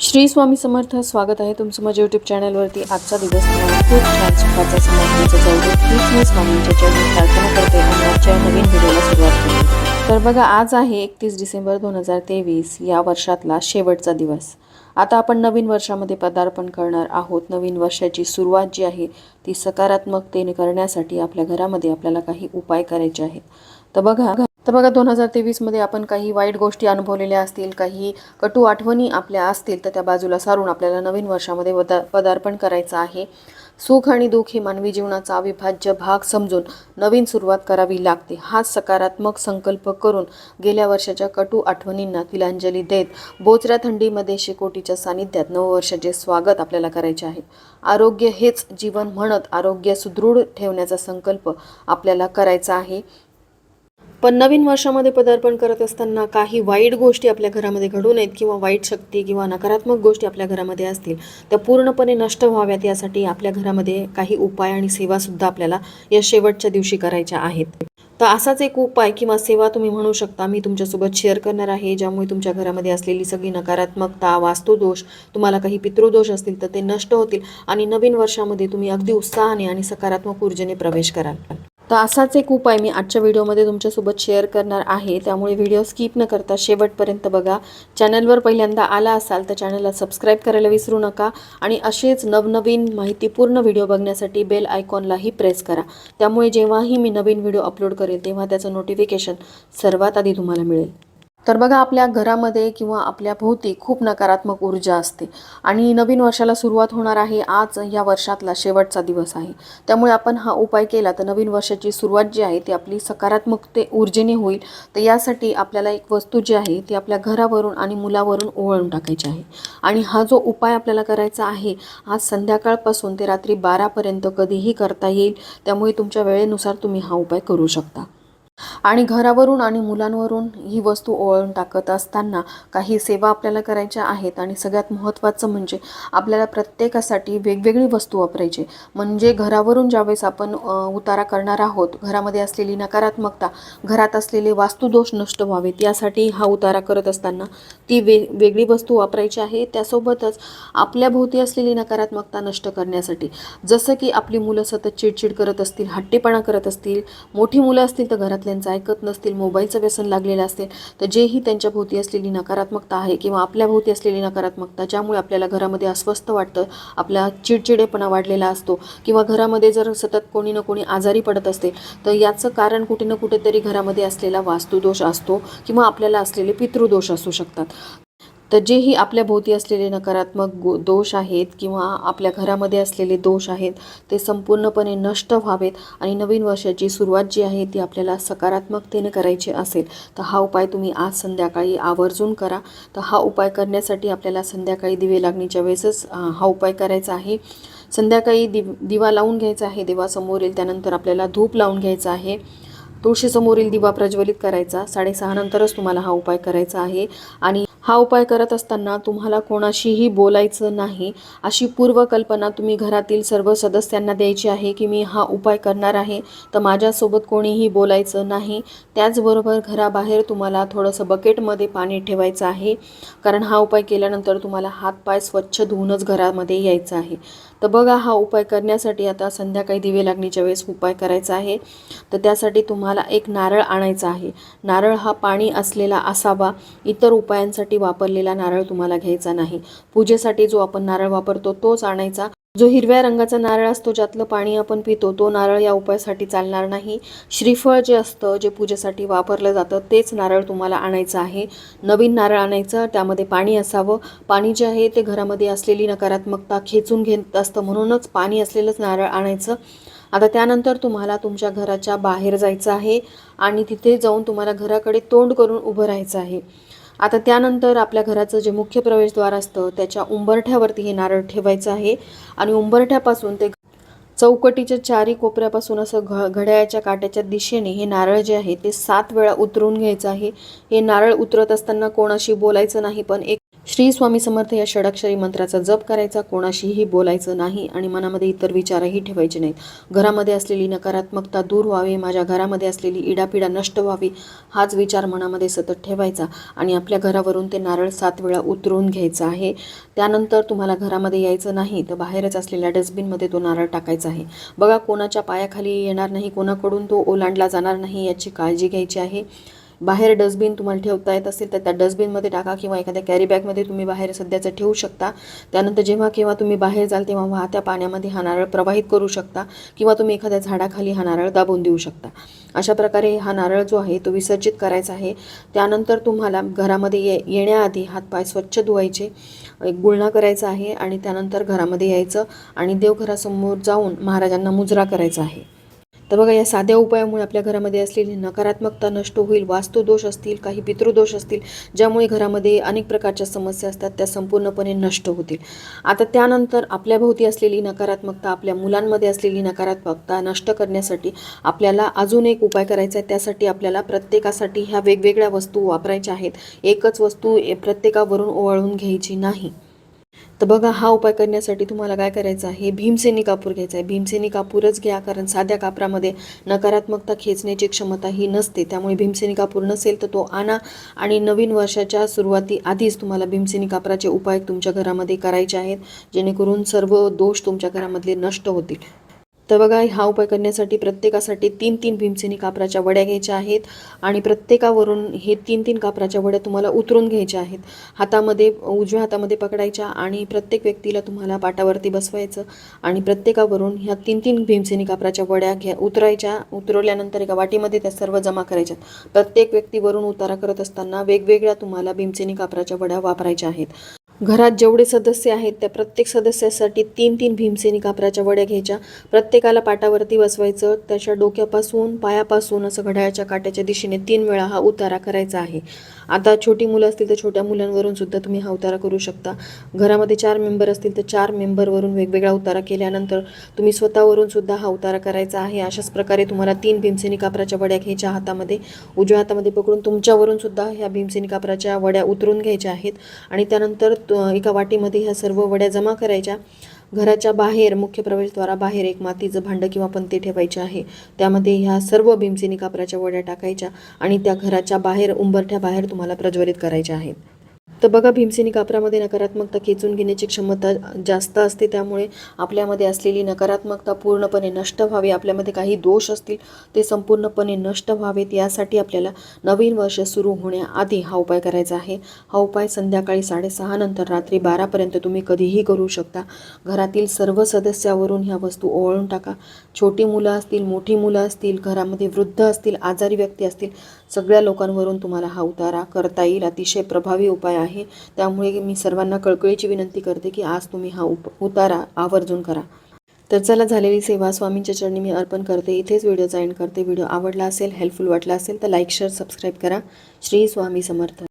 श्री स्वामी समर्थ स्वागत आहे तुमचं माझ्या यूट्यूब चॅनलवरती आजचा दिवस खूप छान सुखाचा समाधानाचा जाऊ दे मी स्वामींच्या चरणी प्रार्थना करते आणि आजच्या नवीन व्हिडिओला सुरुवात करते. तर बघा आज आहे एकतीस डिसेंबर दोन हजार तेवीस या वर्षातला शेवटचा दिवस. आता आपण नवीन वर्षामध्ये पदार्पण करणार आहोत. नवीन वर्षाची सुरुवात जी आहे ती सकारात्मकतेने करण्यासाठी आपल्या घरामध्ये आपल्याला काही उपाय करायचे आहेत. तर बघा तर बघा दोन हजार तेवीसमध्ये आपण काही वाईट गोष्टी अनुभवलेल्या असतील काही कटू आठवणी आपल्या असतील तर त्या बाजूला सारून आपल्याला नवीन वर्षामध्ये पदा पदार्पण करायचं आहे. सुख आणि दुःख हे मानवी जीवनाचा अविभाज्य भाग समजून नवीन सुरुवात करावी लागते. हा सकारात्मक संकल्प करून गेल्या वर्षाच्या कटू आठवणींना तिलांजली देत बोचऱ्या थंडीमध्ये शेकोटीच्या सानिध्यात नववर्षाचे स्वागत आपल्याला करायचे आहे. आरोग्य हेच जीवन म्हणत आरोग्य सुदृढ ठेवण्याचा संकल्प आपल्याला करायचा आहे. पण नवीन वर्षामध्ये पदार्पण करत असताना काही वाईट गोष्टी आपल्या घरामध्ये घडू नयेत किंवा वाईट शक्ती किंवा नकारात्मक गोष्टी आपल्या घरामध्ये असतील त्या पूर्णपणे नष्ट व्हाव्यात यासाठी आपल्या घरामध्ये काही उपाय आणि सेवासुद्धा आपल्याला या शेवटच्या दिवशी करायच्या आहेत. तर असाच एक उपाय किंवा सेवा तुम्ही म्हणू शकता मी तुमच्यासोबत शेअर करणार आहे ज्यामुळे तुमच्या घरामध्ये असलेली सगळी नकारात्मकता वास्तुदोष तुम्हाला काही पितृदोष असतील तर ते नष्ट होतील आणि नवीन वर्षामध्ये तुम्ही अगदी उत्साहाने आणि सकारात्मक ऊर्जेने प्रवेश कराल. तर असाच एक उपाय मी आजच्या व्हिडिओमध्ये तुमच्यासोबत शेअर करणार आहे. त्यामुळे व्हिडिओ स्किप न करता शेवटपर्यंत बघा. चॅनलवर पहिल्यांदा आला असाल तर चॅनलला सबस्क्राईब करायला विसरू नका आणि असेच नवनवीन माहितीपूर्ण व्हिडिओ बघण्यासाठी बेल आयकॉनलाही प्रेस करा. त्यामुळे जेव्हाही मी नवीन व्हिडिओ अपलोड करेल तेव्हा त्याचं नोटिफिकेशन सर्वात आधी तुम्हाला मिळेल. तर बघा आपल्या घरामध्ये किंवा आपल्या भोवती खूप नकारात्मक ऊर्जा असते. आणि नवीन वर्षाला सुरुवात होणार आहे. आज या वर्षातला शेवटचा दिवस आहे. त्यामुळे आपण हा उपाय केला तर नवीन वर्षाची सुरुवात जी आहे ती आपली सकारात्मकते ऊर्जेने होईल. तर यासाठी आपल्याला एक वस्तू जी आहे ती आपल्या घरावरून आणि मुलावरून ओवाळून टाकायची आहे. आणि हा जो उपाय आपल्याला करायचा आहे आज संध्याकाळपासून ते रात्री बारापर्यंत कधीही करता येईल. त्यामुळे तुमच्या वेळेनुसार तुम्ही हा उपाय करू शकता. आणि घरावरून आणि मुलांवरून ही वस्तू ओळून टाकत असताना काही सेवा आपल्याला करायच्या आहेत आणि सगळ्यात महत्त्वाचं म्हणजे आपल्याला प्रत्येकासाठी वेगवेगळी वस्तू वापरायची. म्हणजे घरावरून ज्यावेळेस आपण उतारा करणार आहोत घरामध्ये असलेली नकारात्मकता घरात असलेले वास्तुदोष नष्ट व्हावेत यासाठी हा उतारा करत असताना ती वे वेगळी वस्तू वापरायची आहे. त्यासोबतच आपल्या भोवती असलेली नकारात्मकता नष्ट करण्यासाठी जसं की आपली मुलं सतत चिडचिड करत असतील हट्टीपणा करत असतील मोठी मुलं असतील तर घरात घरातल्यांचं ऐकत नसतील मोबाईलचं व्यसन लागलेलं असेल तर जेही त्यांच्या भोवती असलेली नकारात्मकता आहे किंवा आपल्या भोवती असलेली नकारात्मकता ज्यामुळे आपल्याला घरामध्ये अस्वस्थ वाटतं आपला चिडचिडेपणा वाढलेला असतो किंवा घरामध्ये जर सतत कोणी ना कोणी आजारी पडत असते तर याचं कारण कुठे ना कुठेतरी घरामध्ये असलेला वास्तुदोष असतो किंवा आपल्याला असलेले पितृदोष असू शकतात. तर जेही आपल्या भोवती असलेले नकारात्मक गो दोष आहेत किंवा आपल्या घरामध्ये असलेले दोष आहेत ते संपूर्णपणे नष्ट व्हावेत आणि नवीन वर्षाची सुरुवात जी आहे ती आपल्याला सकारात्मकतेने करायची असेल तर हा उपाय तुम्ही आज संध्याकाळी आवर्जून करा. तर हा उपाय करण्यासाठी आपल्याला संध्याकाळी दिवे लागणीच्या वेळेसच हा उपाय करायचा आहे. संध्याकाळी दिव दिवा लावून घ्यायचा आहे देवासमोरील त्यानंतर आपल्याला धूप लावून घ्यायचा आहे. तुळशीसमोरील दिवा प्रज्वलित करायचा साडेसहा नंतरच तुम्हाला हा उपाय करायचा आहे. आणि हा उपाय करत असताना तुम्हाला कोणाशीही बोलायचं नाही. अशी पूर्वकल्पना तुम्ही घरातील सर्व सदस्यांना द्यायची आहे की मी हा उपाय करणार आहे. तर माझ्यासोबत कोणीही बोलायचं नाही. त्याचबरोबर घराबाहेर तुम्हाला थोडंसं बकेटमध्ये पाणी ठेवायचं आहे. कारण हा उपाय केल्यानंतर तुम्हाला हातपाय स्वच्छ धुवूनच घरामध्ये यायचं आहे. तर बघा हा उपाय करण्यासाठी आता संध्याकाळी दिवे लागणीच्या वेळेस उपाय करायचा आहे. तर त्यासाठी तुम्हाला एक नारळ आणायचा आहे. नारळ हा पाणी असलेला असावा. इतर उपायांसाठी वापरलेला नारळ तुम्हाला घ्यायचा नाही. पूजेसाठी जो आपण नारळ वापरतो तोच आणायचा. जो हिरव्या रंगाचा नारळ असतो ज्यातलं पाणी आपण पितो तो नारळ या उपायासाठी चालणार नाही. श्रीफळ जे असतं जे पूजेसाठी वापरलं जातं तेच नारळ तुम्हाला आणायचं आहे. नवीन नारळ आणायचं त्यामध्ये पाणी असावं. पाणी जे आहे ते घरामध्ये असलेली नकारात्मकता खेचून घेत असतं. म्हणूनच पाणी असलेलंच नारळ आणायचं. आता त्यानंतर तुम्हाला तुमच्या घराच्या बाहेर जायचं आहे आणि तिथे जाऊन तुम्हाला घराकडे तोंड करून उभं राहायचं आहे. आता त्यानंतर आपल्या घराचं जे मुख्य प्रवेशद्वार असतं त्याच्या उंबरठ्यावरती हे नारळ ठेवायचं आहे. आणि उंबरठ्यापासून ते चौकटीच्या चारी कोपऱ्यापासून असं घ घड्याळाच्या काट्याच्या दिशेने हे नारळ जे आहे ते सात वेळा उतरून घ्यायचं आहे. हे नारळ उतरत असताना कोणाशी बोलायचं नाही पण एक श्री स्वामी समर्थ या षडाक्षरी मंत्राचा जप करायचा कोणाशीही बोलायचं नाही आणि मनामध्ये इतर विचारही ठेवायचे नाहीत. घरामध्ये असलेली नकारात्मकता दूर व्हावी माझ्या घरामध्ये असलेली इडापिडा नष्ट व्हावी हाच विचार मनामध्ये सतत ठेवायचा आणि आपल्या घरावरून ते नारळ सात वेळा उतरवून घ्यायचं आहे. त्यानंतर तुम्हाला घरामध्ये यायचं नाही तर बाहेरच असलेल्या डस्टबिनमध्ये तो नारळ टाकायचा आहे. बघा कोणाच्या पायाखाली येणार नाही कोणाकडून तो ओलांडला जाणार नाही याची काळजी घ्यायची आहे. बाहेर डस्टबिन तुम्हाला ठेवता येत असेल तर त्या डस्टबिनमध्ये टाका किंवा एखाद्या कॅरीबॅगमध्ये तुम्ही बाहेर सध्याचं ठेवू शकता. त्यानंतर जेव्हा केव्हा तुम्ही बाहेर जाल तेव्हा वाहत्या पाण्यामध्ये हा नारळ प्रवाहित करू शकता किंवा तुम्ही एखाद्या झाडाखाली हा नारळ दाबून देऊ शकता. अशा प्रकारे हा नारळ जो आहे तो विसर्जित करायचा आहे. त्यानंतर तुम्हाला घरामध्ये ये येण्याआधी हातपाय स्वच्छ धुवायचे एक गुळणा करायचा आहे आणि त्यानंतर घरामध्ये यायचं आणि देवघरासमोर जाऊन महाराजांना मुजरा करायचा आहे. तर बघा या साध्या उपायामुळे आपल्या घरामध्ये असलेली नकारात्मकता नष्ट होईल वास्तुदोष असतील काही पितृदोष असतील ज्यामुळे घरामध्ये अनेक प्रकारच्या समस्या असतात त्या संपूर्णपणे नष्ट होतील. आता त्यानंतर आपल्या भोवती असलेली नकारात्मकता आपल्या मुलांमध्ये असलेली नकारात्मकता नष्ट करण्यासाठी आपल्याला अजून एक उपाय करायचा आहे. त्यासाठी आपल्याला प्रत्येकासाठी ह्या वेगवेगळ्या वस्तू वापरायच्या आहेत. एकच वस्तू ए- प्रत्येकावरून ओवाळून घ्यायची नाही. तर बघा हा उपाय करण्यासाठी तुम्हाला काय करायचं आहे? भीमसेनी कापूर घ्यायचा आहे. भीमसेनी कापूरच घ्या कारण साध्या कापरामध्ये नकारात्मकता खेचण्याची क्षमता ही नसते. त्यामुळे भीमसेनी कापूर नसेल तर तो आणा. आणि नवीन वर्षाच्या सुरुवाती आधीच तुम्हाला भीमसेनी कापराचे उपाय तुमच्या घरामध्ये करायचे आहेत जेणेकरून सर्व दोष तुमच्या घरामधले नष्ट होतील. तर बघा हा उपाय करण्यासाठी प्रत्येकासाठी तीन तीन भीमसेनी कापराच्या वड्या घ्यायच्या आहेत आणि प्रत्येकावरून हे तीन तीन कापराच्या वड्या तुम्हाला उतरून घ्यायच्या आहेत. हातामध्ये उजव्या हातामध्ये पकडायच्या आणि प्रत्येक व्यक्तीला तुम्हाला पाटावरती बसवायचं आणि प्रत्येकावरून ह्या तीन तीन भीमसेनी कापराच्या वड्या घ्या उतरायच्या. उतरवल्यानंतर एका वाटीमध्ये त्या सर्व जमा करायच्या प्रत्येक व्यक्तीवरून उतारा करत असताना वेगवेगळ्या तुम्हाला भीमसेनी कापराच्या वड्या वापरायच्या आहेत. घरात जेवढे सदस्य आहेत त्या प्रत्येक सदस्यासाठी तीन तीन भीमसेनी कापराच्या वड्या घ्यायच्या. प्रत्येकाला पाटावरती बसवायचं त्याच्या डोक्यापासून पायापासून असं घड्याळाच्या काट्याच्या दिशेने तीन वेळा हा उतारा करायचा आहे. आता छोटी मुलं असतील तर छोट्या मुलांवरून सुद्धा तुम्ही हा उतारा करू शकता. घरामध्ये चार मेंबर असतील तर चार मेंबरवरून वेगवेगळा उतारा केल्यानंतर तुम्ही स्वतःवरून सुद्धा हा उतारा करायचा आहे. अशाच प्रकारे तुम्हाला तीन भीमसेनी कापराच्या वड्या घ्यायच्या हातामध्ये. उजव्या हातामध्ये पकडून तुमच्यावरून सुद्धा ह्या भीमसेनी कापराच्या वड्या उतरून घ्यायच्या आहेत. आणि त्यानंतर त- एका वाटीमध्ये ह्या सर्व वड्या जमा करायच्या. घराच्या बाहेर मुख्य प्रवेशद्वाराबाहेर एक मातीचं भांडं किंवा पंती ठेवायचे आहे. त्यामध्ये ह्या सर्व भीमसेनी कापराच्या वड्या टाकायच्या आणि त्या घराच्या बाहेर उंबरठ्या बाहेर तुम्हाला प्रज्वलित करायच्या आहेत. तर बघा भीमसेनी कापरामध्ये नकारात्मकता खेचून घेण्याची क्षमता जास्त असते. त्यामुळे आपल्यामध्ये असलेली नकारात्मकता पूर्णपणे नष्ट व्हावी. आपल्यामध्ये काही दोष असतील ते संपूर्णपणे नष्ट व्हावेत. यासाठी आपल्याला नवीन वर्ष सुरू होण्याआधी हा उपाय करायचा आहे. हा उपाय संध्याकाळी साडेसहा नंतर रात्री बारापर्यंत तुम्ही कधीही करू शकता. घरातील सर्व सदस्यावरून ह्या वस्तू ओवाळून टाका. छोटी मुलं असतील मोठी मुलं असतील घरामध्ये वृद्ध असतील आजारी व्यक्ती असतील सगळ्या लोकांवरून तुम्हाला हा उतारा करता येईल. अतिशय प्रभावी उपाय आहे. त्यामुळे मी सर्वांना कळकळीची विनंती करते की आज तुम्ही हा उप उतारा आवर्जून करा. तर चला झालेली सेवा स्वामींच्या चरणी मी अर्पण करते. इथेच व्हिडिओ एंड करते. व्हिडिओ आवडला असेल हेल्पफुल वाटला असेल तर लाईक शेअर सबस्क्राईब करा. श्री स्वामी समर्थ.